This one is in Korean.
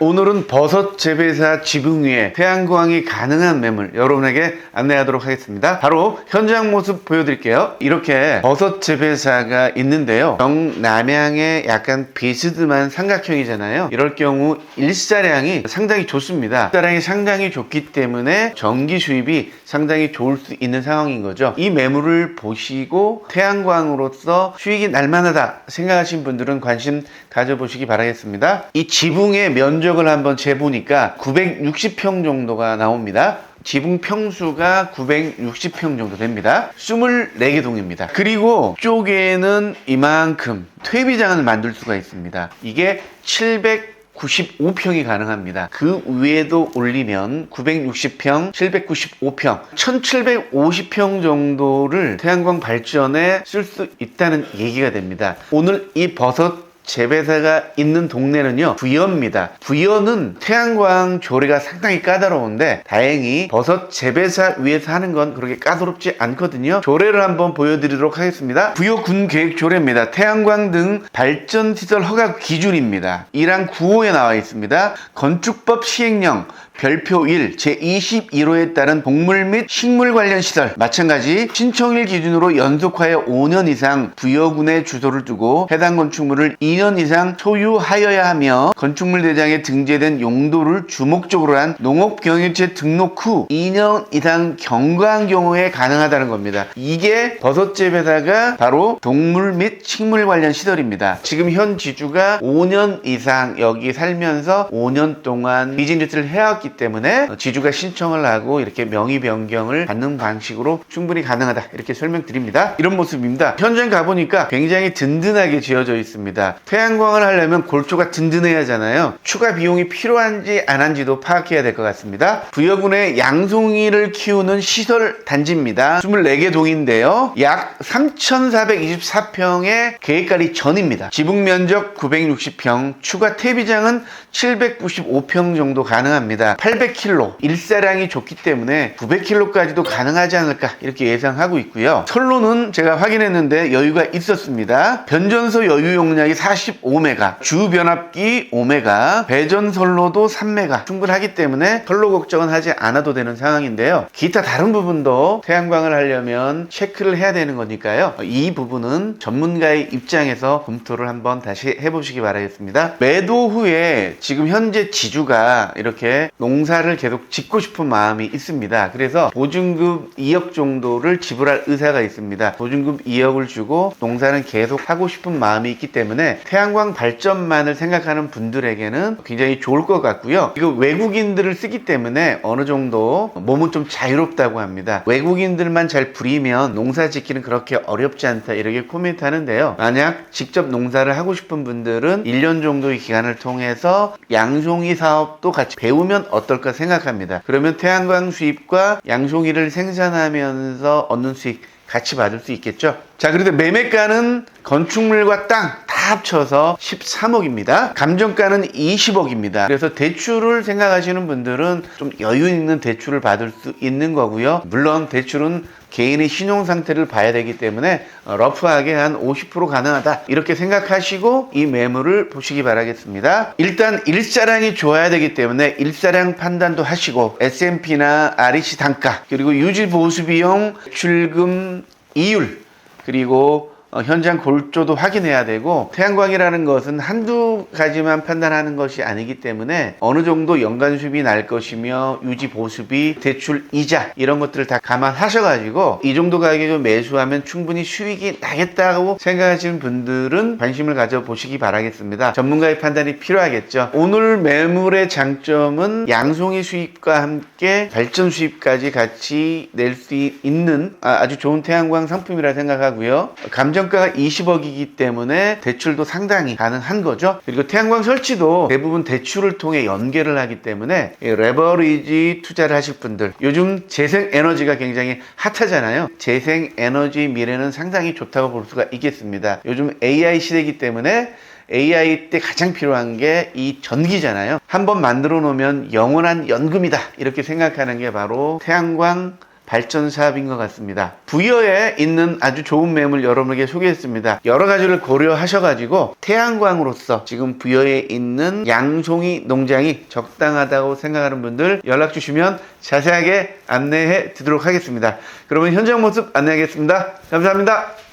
오늘은 버섯 재배사 지붕 위에 태양광이 가능한 매물 여러분에게 안내하도록 하겠습니다. 바로 현장 모습 보여드릴게요. 이렇게 버섯 재배사가 있는데요. 경남향의 약간 비스듬한 삼각형이잖아요. 이럴 경우 일사량이 상당히 좋습니다. 일사량이 상당히 좋기 때문에 전기 수입이 상당히 좋을 수 있는 상황인 거죠. 이 매물을 보시고 태양광으로서 수익이 날만하다 생각하신 분들은 관심 가져보시기 바라겠습니다. 이 지붕의 면적 을 한번 재보니까 960평 정도가 나옵니다. 지붕 평수가 960평 정도 됩니다. 24개 동입니다. 그리고 쪽에는 이만큼 퇴비장을 만들 수가 있습니다. 이게 700 95평이 가능합니다. 그 위에도 올리면 960평, 795평, 1750평 정도를 태양광 발전에 쓸 수 있다는 얘기가 됩니다. 오늘 이 버섯 재배사가 있는 동네는요 부여입니다. 부여는 태양광 조리가 상당히 까다로운데 다행히 버섯 재배사 위에서 하는 건 그렇게 까다롭지 않거든요. 조례를 한번 보여드리도록 하겠습니다. 부여 군계획 조례입니다. 태양광 등 발전 시설 허가 기준입니다. 1항 9호에 나와 있습니다. 건축법 시행령 별표 1 제21호에 따른 동물 및 식물 관련 시설 마찬가지 신청일 기준으로 연속하여 5년 이상 부여군에 주소를 두고 해당 건축물을 2년 이상 소유하여야 하며 건축물 대장에 등재된 용도를 주목적으로 한 농업경유체 등록 후 2년 이상 경과한 경우에 가능하다는 겁니다. 이게 버섯재배사가 바로 동물 및 식물 관련 시설입니다. 지금 현 지주가 5년 이상 여기 살면서 5년 동안 비즈니스를 해왔기 때문에 지주가 신청을 하고 이렇게 명의 변경을 받는 방식으로 충분히 가능하다 이렇게 설명드립니다. 이런 모습입니다. 현장 가보니까 굉장히 든든하게 지어져 있습니다. 태양광을 하려면 골조가 든든해야 하잖아요. 추가 비용이 필요한지 안 한지도 파악해야 될 것 같습니다. 부여군의 양송이를 키우는 시설 단지입니다. 24개 동인데요. 약 3,424평의 계획관리 전입니다. 지붕 면적 960평, 추가 퇴비장은 795평 정도 가능합니다. 800kg, 일사량이 좋기 때문에 900kg까지도 가능하지 않을까 이렇게 예상하고 있고요. 선로는 제가 확인했는데 여유가 있었습니다. 변전소 여유 용량이 45메가, 주 변압기 5메가, 배전 선로도 3메가 충분하기 때문에 선로 걱정은 하지 않아도 되는 상황인데요. 기타 다른 부분도 태양광을 하려면 체크를 해야 되는 거니까요. 이 부분은 전문가의 입장에서 검토를 한번 다시 해보시기 바라겠습니다. 매도 후에 지금 현재 지주가 이렇게 농 사를 계속 짓고 싶은 마음이 있습니다. 그래서 보증금 2억 정도를 지불할 의사가 있습니다. 보증금 2억을 주고 농사는 계속 하고 싶은 마음이 있기 때문에 태양광 발전만을 생각하는 분들에게는 굉장히 좋을 것 같고요. 이거 외국인들을 쓰기 때문에 어느 정도 몸은 좀 자유롭다고 합니다. 외국인들만 잘 부리면 농사 짓기는 그렇게 어렵지 않다 이렇게 코멘트 하는데요. 만약 직접 농사를 하고 싶은 분들은 1년 정도의 기간을 통해서 양송이 사업도 같이 배우면 어떨까 생각합니다. 그러면 태양광 수입과 양송이를 생산하면서 얻는 수익 같이 받을 수 있겠죠. 자, 그런데 매매가는 건축물과 땅 다 합쳐서 13억입니다. 감정가는 20억입니다. 그래서 대출을 생각하시는 분들은 좀 여유 있는 대출을 받을 수 있는 거고요. 물론 대출은 개인의 신용 상태를 봐야 되기 때문에 어, 러프하게 한 50% 가능하다 이렇게 생각하시고 이 매물을 보시기 바라겠습니다. 일단 일사량이 좋아야 되기 때문에 일사량 판단도 하시고 S&P나 REC 단가 그리고 유지 보수 비용 출금 이율 그리고 어, 현장 골조도 확인해야 되고 태양광이라는 것은 한두 가지만 판단하는 것이 아니기 때문에 어느 정도 연간 수입이 날 것이며 유지 보수비, 대출 이자 이런 것들을 다 감안하셔가지고 이 정도 가격을 매수하면 충분히 수익이 나겠다고 생각하시는 분들은 관심을 가져보시기 바라겠습니다. 전문가의 판단이 필요하겠죠. 오늘 매물의 장점은 양송이 수입과 함께 발전 수입까지 같이 낼 수 있는 아, 아주 좋은 태양광 상품이라 생각하고요. 감정 감정가가 20억이기 때문에 대출도 상당히 가능한 거죠. 그리고 태양광 설치도 대부분 대출을 통해 연계를 하기 때문에 레버리지 투자를 하실 분들 요즘 재생 에너지가 굉장히 핫하잖아요. 재생 에너지 미래는 상당히 좋다고 볼 수가 있겠습니다. 요즘 AI 시대이기 때문에 AI 때 가장 필요한 게 이 전기잖아요. 한번 만들어 놓으면 영원한 연금이다. 이렇게 생각하는 게 바로 태양광 발전 사업인 것 같습니다. 부여에 있는 아주 좋은 매물 여러분에게 소개했습니다. 여러 가지를 고려하셔가지고 태양광으로서 지금 부여에 있는 양송이 농장이 적당하다고 생각하는 분들 연락 주시면 자세하게 안내해 드리도록 하겠습니다. 그러면 현장 모습 안내하겠습니다. 감사합니다.